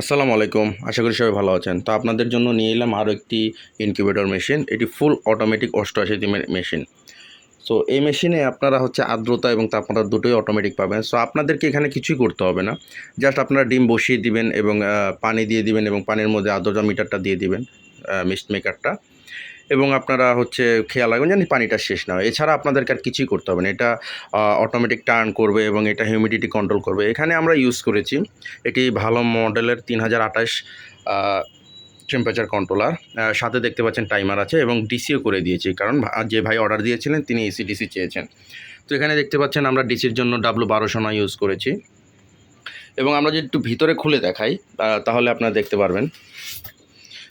আসসালামু আলাইকুম। আশা করি সবাই ভালো আছেন। তো আপনাদের জন্য নিয়ে এলাম আরও একটি ইনকিউবেটর মেশিন এটি ফুল অটোমেটিক অষ্টআশি দিনের মেশিন সো এই মেশিনে আপনারা হচ্ছে আর্দ্রতা এবং তাপমাত্রা দুটোই অটোমেটিক পাবেন। সো আপনাদেরকে এখানে কিছুই করতে হবে না। জাস্ট আপনারা ডিম বসিয়ে দিবেন এবং পানি দিয়ে দিবেন এবং পানির মধ্যে আর্দ্রতা মিটারটা দিয়ে দিবেন মিস্ট মেকারটা এবং আপনারা হচ্ছে খেয়াল রাখবেন যেন পানিটা শেষ না হয়। এছাড়া আপনাদেরকে আর কিছুই করতে হবে না। এটা অটোমেটিক টার্ন করবে এবং এটা হিউমিডিটি কন্ট্রোল করবে। এখানে আমরা ইউজ করেছি এটি ভালো মডেলের তিন হাজার আঠাশ টেম্পারেচার কন্ট্রোলার সাথে দেখতে পাচ্ছেন টাইমার আছে এবং ডিসিও করে দিয়েছি। কারণ যে ভাই অর্ডার দিয়েছিলেন, তিনি এসি ডিসি চেয়েছেন। তো এখানে দেখতে পাচ্ছেন আমরা ডিসির জন্য ডাব্লু বারোশো নয় ইউজ করেছি। এবং আমরা যদি একটু ভিতরে খুলে দেখাই তাহলে আপনারা দেখতে পারবেন।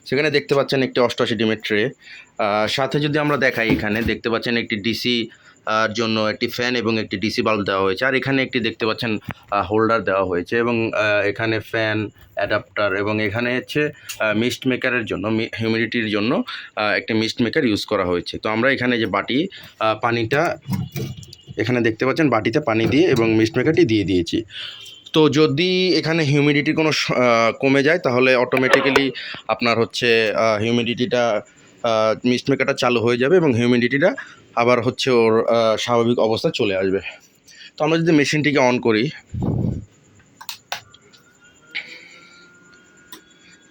সেখানে দেখতে পাচ্ছেন একটি অষ্টআশি ডিমের ট্রে সাথে যদি আমরা দেখাই এখানে, দেখতে পাচ্ছেন একটি ডিসি আর জন্য একটি ফ্যান এবং একটি ডিসি বাল্ব দেওয়া হয়েছে। আর এখানে একটি দেখতে পাচ্ছেন হোল্ডার দেওয়া হয়েছে এবং এখানে ফ্যান অ্যাডাপ্টার এবং এখানে হচ্ছে মিস্ট মেকারের জন্য হিউমিডিটির জন্য একটি মিস্ট মেকার ইউজ করা হয়েছে। তো আমরা এখানে যে বাটি পানিটা, এখানে দেখতে পাচ্ছেন বাটিতে পানি দিয়ে এবং মিস্ট মেকারটি দিয়ে দিয়েছি। তো যদি এখানে হিউমিডিটি কোনো কমে যায়, তাহলে অটোমেটিক্যালি আপনার হচ্ছে হিউমিডিটিটা মিস্ট মেকারটা চালু হয়ে যাবে এবং হিউমিডিটিটা আবার হচ্ছে ওর স্বাভাবিক অবস্থা চলে আসবে। তো আমরা যদি মেশিনটিকে অন করি,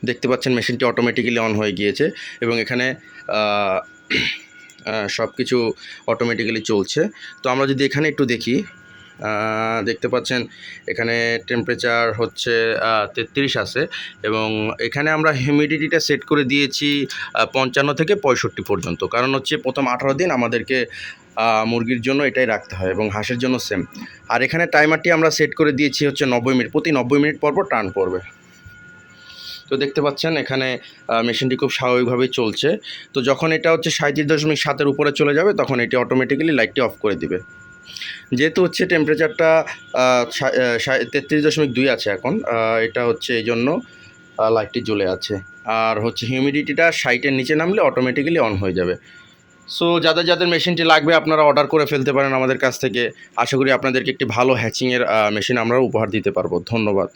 দেখতে পাচ্ছেন মেশিনটি অটোমেটিক্যালি অন হয়ে গিয়েছে এবং এখানে সব কিছু অটোমেটিক্যালি চলছে। তো আমরা যদি এখানে একটু দেখি দেখতে পাচ্ছেন, এখানে টেম্পারেচার হচ্ছে তেত্রিশ আছে এবং এখানে আমরা হিউমিডিটিটা সেট করে দিয়েছি পঞ্চান্ন থেকে পঁয়ষট্টি পর্যন্ত। কারণ হচ্ছে প্রথম আঠারো দিন আমাদেরকে মুরগির জন্য এটাই রাখতে হয় এবং হাঁসের জন্য সেম আর এখানে টাইমারটি আমরা সেট করে দিয়েছি হচ্ছে নব্বই মিনিট, প্রতি নব্বই মিনিট পর পর টার্ন করবে তো দেখতে পাচ্ছেন, এখানে মেশিনটি খুব স্বাভাবিকভাবেই চলছে। তো যখন এটা হচ্ছে সাঁত্রিশ দশমিক সাতের উপরে চলে যাবে, তখন এটি অটোমেটিক্যালি লাইটটি অফ করে দিবে। যেহেতু হচ্ছে টেম্পারেচারটা তেত্রিশ দশমিক দুই আছে এখন এটা হচ্ছে এই জন্য লাইটটি জ্বলে আছে। আর হচ্ছে হিউমিডিটিটা সাইটের নিচে নামলে অটোমেটিক্যালি অন হয়ে যাবে। সো যাদের যাদের মেশিনটি লাগবে, আপনারা অর্ডার করে ফেলতে পারেন আমাদের কাছ থেকে। আশা করি আপনাদেরকে একটি ভালো হ্যাচিংয়ের মেশিন আমরা উপহার দিতে পারব। ধন্যবাদ।